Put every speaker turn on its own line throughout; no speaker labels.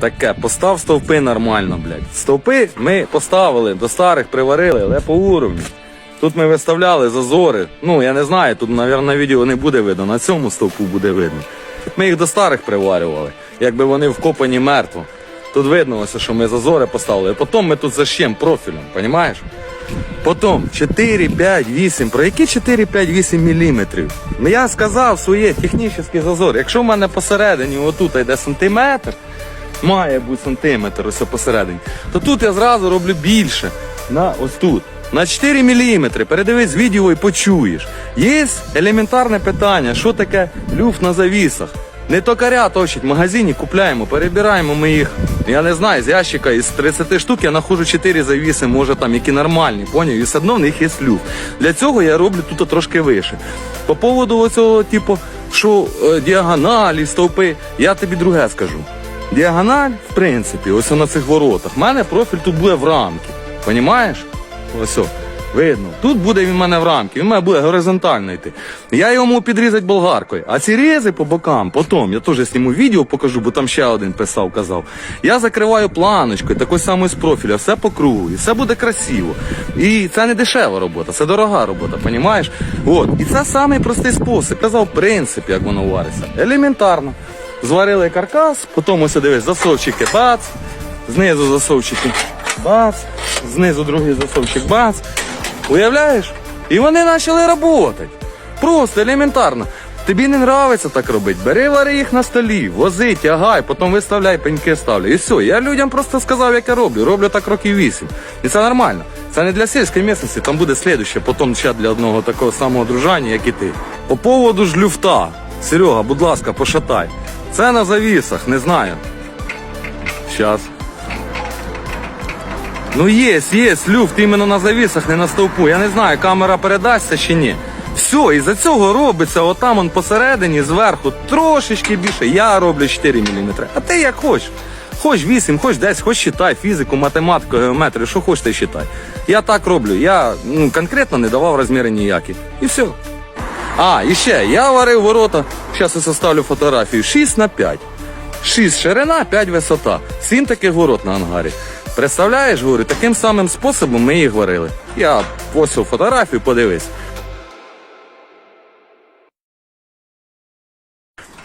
Таке, постав стовпи нормально, блядь. Стовпи ми поставили, до старих приварили, але по уровню. Тут ми виставляли зазори. Ну, я не знаю, тут, мабуть, на відео не буде видно, на цьому стовпу буде видно. Ми їх до старих приварювали, якби вони вкопані мертво. Тут видно, що ми зазори поставили. Потім ми тут заш'ємо профілем, розумієш? Потім 4, 5, 8. Про які 4, 5, 8 міліметрів? Ну, Я сказав своє технічний зазор. Якщо в мене посередині отут йде сантиметр, має бути сантиметр ось посередині, то тут я зразу роблю більше. На ось тут. На 4 міліметри. Передивись відео і почуєш. Є елементарне питання, що таке люфт на завісах. Не токаря точить в магазині, купляємо, перебираємо ми їх. Я не знаю, з ящика із 30 штук я знаходжу 4 завіси, може там, які нормальні, поняв? І все одно в них є люфт. Для цього я роблю тут трошки вище. По поводу оцього, типу, що е, діагоналі, стовпи, я тобі друге скажу. Діагональ, в принципі, ось на цих воротах. У мене профіль тут буде в рамки. Понімаєш? Ось. Видно. Тут буде він в мене в рамки, він в мене буде горизонтально йти. Я його можу підрізати болгаркою. А ці рези по бокам, потім, я теж зніму відео покажу, бо там ще один писав, казав. Я закриваю планочкою, такою самою з профіля, все по кругу, і все буде красиво. І це не дешева робота, це дорога робота, понімаєш? От. І це самий простий спосіб. Казав принцип, як воно вариться. Елементарно. Зварили каркас, потім ось дивись, засовчики, бац, знизу засовчики, бац, знизу другий засовчик, бац. Уявляєш? І вони почали працювати. Просто елементарно. Тобі не нравиться так робити. Бери вари їх на столі, вози, тягай, потім виставляй, пеньки ставлю. І все. Я людям просто сказав, як я роблю. Роблю так років вісім. І це нормально. Це не для сільської місцевості, там буде слідуще, потім ще для одного такого самого дружання, як і ти. По поводу ж люфта. Серега, будь ласка, пошатай. Це на завісах, не знаю. Щас. Ну є, є, люфт іменно на завісах, не на стовпу. Я не знаю, камера передасться чи ні. Все, і за цього робиться отам он посередині, зверху, трошечки більше. Я роблю 4 мм. А ти як хочеш. Хоч 8, хоч 10, хоч считай, фізику, математику, геометрію, що хочеш, ти считай. Я так роблю. Я ну, конкретно не давав розміри ніякі. І все. А, і ще, я варив ворота, зараз я составлю фотографію, 6 на 5. 6 ширина, 5 висота. 7 таких ворот на ангарі. Представляєш, говорю, таким самим способом ми їх варили. Я цю фотографію подивись.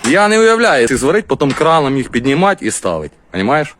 Я не уявляю, як зварить, потім краном їх піднімати і ставити. Понімаєш?